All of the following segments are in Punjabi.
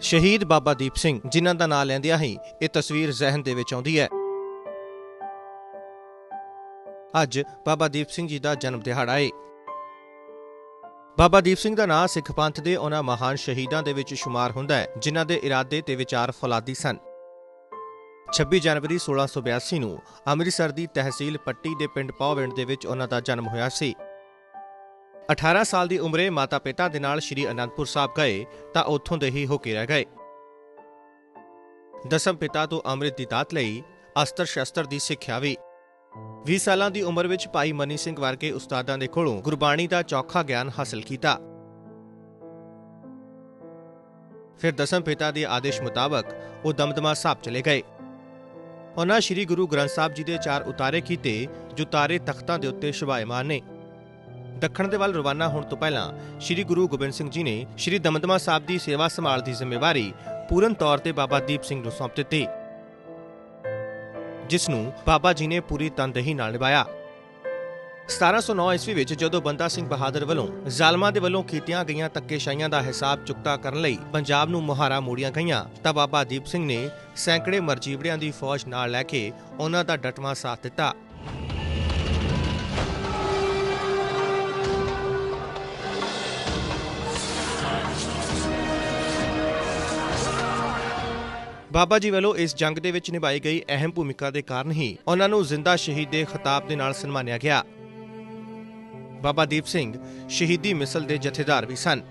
ਸ਼ਹੀਦ ਬਾਬਾ ਦੀਪ ਸਿੰਘ, ਜਿਨ੍ਹਾਂ ਦਾ ਨਾਂ ਲੈਂਦਿਆਂ ਹੀ ਇਹ ਤਸਵੀਰ ਜ਼ਿਹਨ ਦੇ ਵਿੱਚ ਆਉਂਦੀ ਹੈ। ਅੱਜ ਬਾਬਾ ਦੀਪ ਸਿੰਘ ਜੀ ਦਾ ਜਨਮ ਦਿਹਾੜਾ ਹੈ ਬਾਬਾ ਦੀਪ ਸਿੰਘ ਦਾ ਨਾਂ ਸਿੱਖ ਪੰਥ ਦੇ ਉਹਨਾਂ ਮਹਾਨ ਸ਼ਹੀਦਾਂ ਦੇ ਵਿੱਚ ਸ਼ੁਮਾਰ ਹੁੰਦਾ ਹੈ, ਜਿਨ੍ਹਾਂ ਦੇ ਇਰਾਦੇ ਤੇ ਵਿਚਾਰ ਫੌਲਾਦੀ ਸਨ। 26 ਜਨਵਰੀ 1682 ਨੂੰ ਅੰਮ੍ਰਿਤਸਰ ਦੀ ਤਹਿਸੀਲ ਪੱਟੀ ਦੇ ਪਿੰਡ ਪੌਵਿੰਡ ਦੇ ਵਿੱਚ ਉਹਨਾਂ ਦਾ ਜਨਮ ਹੋਇਆ ਸੀ। 18 ਸਾਲ ਦੀ ਉਮਰੇ ਮਾਤਾ-ਪਿਤਾ ਦੇ ਨਾਲ ਸ਼੍ਰੀ ਅਨੰਦਪੁਰ ਸਾਹਿਬ ਗਏ ਤਾਂ ਉੱਥੋਂ ਦੇ ਹੀ ਹੋ ਕੇ ਰਹਿ ਗਏ। ਦਸਮ ਪਿਤਾ ਤੋਂ ਅੰਮ੍ਰਿਤ ਦੀ ਦਾਤ ਲਈ ਅਸਤਰ ਸ਼ਸਤਰ ਦੀ ਸਿੱਖਿਆ ਵੀ। 20 ਸਾਲਾਂ ਦੀ ਉਮਰ ਵਿੱਚ ਭਾਈ ਮਨੀ ਸਿੰਘ ਵਰਗੇ ਉਸਤਾਦਾਂ ਦੇ ਕੋਲੋਂ ਗੁਰਬਾਣੀ ਦਾ ਚੌਖਾ ਗਿਆਨ ਹਾਸਲ ਕੀਤਾ। ਫਿਰ ਦਸਮ ਪਿਤਾ ਦੇ ਆਦੇਸ਼ ਮੁਤਾਬਕ ਉਹ ਦਮਦਮਾ ਸਾਹਿਬ ਚਲੇ ਗਏ। ਉਹਨਾਂ ਸ੍ਰੀ ਗੁਰੂ ਗ੍ਰੰਥ ਸਾਹਿਬ ਜੀ ਦੇ ਚਾਰ ਉਤਾਰੇ ਕੀਤੇ ਜੋ ਤਾਰੇ ਤਖਤਾਂ ਦੇ ਉੱਤੇ ਸ਼ੁਭਾਇਮਾਨ ਨੇ। ਦੱਖਣ ਦੇ ਵੱਲ ਰਵਾਨਾ ਹੋਣ ਤੋਂ ਪਹਿਲਾਂ ਸ੍ਰੀ ਗੁਰੂ ਗੋਬਿੰਦ ਸਿੰਘ ਜੀ ਨੇ ਸ੍ਰੀ ਦਮਦਮਾ ਸਾਹਿਬ ਦੀ ਸੇਵਾ ਸੰਭਾਲ ਦੀ ਜ਼ਿੰਮੇਵਾਰੀ ਪੂਰਨ ਤੌਰ ਤੇ ਬਾਬਾ ਦੀਪ ਸਿੰਘ ਨੂੰ ਸੌਂਪ ਦਿੱਤੀ, ਜਿਸ ਨੂੰ ਬਾਬਾ ਜੀ ਨੇ ਪੂਰੀ ਤਨਦੇਹੀ ਨਾਲ ਨਿਭਾਇਆ। 1709 ਈਸਵੀ ਵਿੱਚ ਜਦੋਂ ਬੰਦਾ ਸਿੰਘ ਬਹਾਦਰ ਵੱਲੋਂ ਜ਼ਾਲਮਾਂ ਦੇ ਵੱਲੋਂ ਕੀਤੀਆਂ ਗਈਆਂ ਧੱਕੇਸ਼ਾਹੀਆਂ ਦਾ ਹਿਸਾਬ ਚੁਕਤਾ ਕਰਨ ਲਈ ਪੰਜਾਬ ਨੂੰ ਮੁਹਾਰਾ ਮੋੜੀਆਂ ਗਈਆਂ, ਤਾਂ ਬਾਬਾ ਦੀਪ ਸਿੰਘ ਨੇ ਸੈਂਕੜੇ ਮਰਜੀਵੜਿਆਂ ਦੀ ਫੌਜ ਨਾਲ ਲੈ ਕੇ ਉਹਨਾਂ ਦਾ ਡਟਵਾਂ ਸਾਥ ਦਿੱਤਾ। ਬਾਬਾ ਜੀ ਵੱਲੋਂ ਇਸ ਜੰਗ ਦੇ ਵਿੱਚ ਨਿਭਾਈ ਗਈ ਅਹਿਮ ਭੂਮਿਕਾ ਦੇ ਕਾਰਨ ਹੀ ਉਹਨਾਂ ਨੂੰ ਜ਼ਿੰਦਾ ਸ਼ਹੀਦ ਦੇ ਖਿਤਾਬ ਦੇ ਨਾਲ ਸਨਮਾਨਿਆ ਗਿਆ। ਬਾਬਾ ਦੀਪ ਸਿੰਘ ਸ਼ਹੀਦੀ ਮਿਸਲ ਦੇ ਜਥੇਦਾਰ ਵੀ ਸਨ।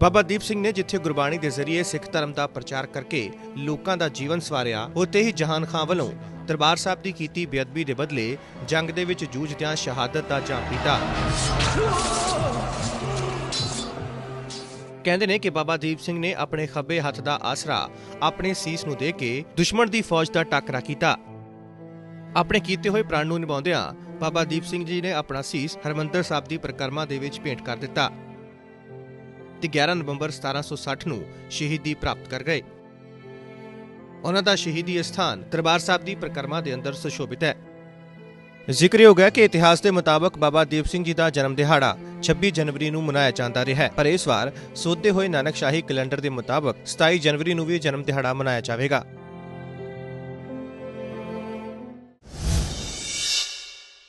ਬਾਬਾ ਦੀਪ ਸਿੰਘ ਨੇ ਜਿੱਥੇ ਗੁਰਬਾਣੀ ਦੇ ਜ਼ਰੀਏ ਸਿੱਖ ਧਰਮ ਦਾ ਪ੍ਰਚਾਰ ਕਰਕੇ ਲੋਕਾਂ ਦਾ ਜੀਵਨ ਸਵਾਰਿਆ, ਉੱਥੇ ਹੀ ਜਹਾਨ ਖਾਂ ਵੱਲੋਂ ਦਰਬਾਰ ਸਾਹਿਬ ਦੀ ਕੀਤੀ ਬੇਅਦਬੀ ਦੇ ਬਦਲੇ ਜੰਗ ਦੇ ਵਿੱਚ ਜੂਝਦਿਆਂ ਸ਼ਹਾਦਤ ਦਾ ਜਾਮ ਪੀਤਾ। ਕਹਿੰਦੇ ਨੇ ਕਿ ਬਾਬਾ ਦੀਪ ਸਿੰਘ ਨੇ ਆਪਣੇ ਖੱਬੇ ਹੱਥ ਦਾ ਆਸਰਾ ਆਪਣੇ ਸੀਸ ਨੂੰ ਦੇ ਕੇ ਦੁਸ਼ਮਣ ਦੀ ਫੌਜ ਦਾ ਟੱਕਰਾ ਕੀਤਾ। ਆਪਣੇ ਕੀਤੇ ਹੋਏ ਪ੍ਰਾਣ ਨੂੰ ਨਿਭਾਉਂਦਿਆਂ ਬਾਬਾ ਦੀਪ ਸਿੰਘ ਜੀ ਨੇ ਆਪਣਾ ਸੀਸ ਹਰਮੰਦਰ ਸਾਹਿਬ ਦੀ ਪ੍ਰਕਰਮਾ ਦੇ ਵਿੱਚ ਭੇਂਟ ਕਰ ਦਿੱਤਾ। ਤੇ 11 ਨਵੰਬਰ 1760 ਨੂੰ ਸ਼ਹੀਦੀ ਪ੍ਰਾਪਤ ਕਰ ਗਏ। ਉਹਨਾਂ ਦਾ ਸ਼ਹੀਦੀ ਸਥਾਨ ਦਰਬਾਰ ਸਾਹਿਬ ਦੀ ਪ੍ਰਕਰਮਾ ਦੇ ਅੰਦਰ ਸੁਸ਼ੋਭਿਤ ਹੈ। ਜ਼ਿਕਰਯੋਗ ਹੈ ਕਿ ਇਤਿਹਾਸ ਦੇ ਮੁਤਾਬਕ ਬਾਬਾ ਦੀਪ ਸਿੰਘ ਜੀ ਦਾ ਜਨਮ ਦਿਹਾੜਾ 26 ਜਨਵਰੀ ਨੂੰ ਮਨਾਇਆ ਜਾਂਦਾ ਰਿਹਾ ਹੈ। ਪਰ ਇਸ ਵਾਰ ਸੋਧੇ ਹੋਏ ਨਾਨਕਸ਼ਾਹੀ ਕੈਲੰਡਰ ਦੇ ਮੁਤਾਬਕ 27 ਜਨਵਰੀ ਨੂੰ ਵੀ ਜਨਮ ਦਿਹਾੜਾ ਮਨਾਇਆ ਜਾਵੇਗਾ।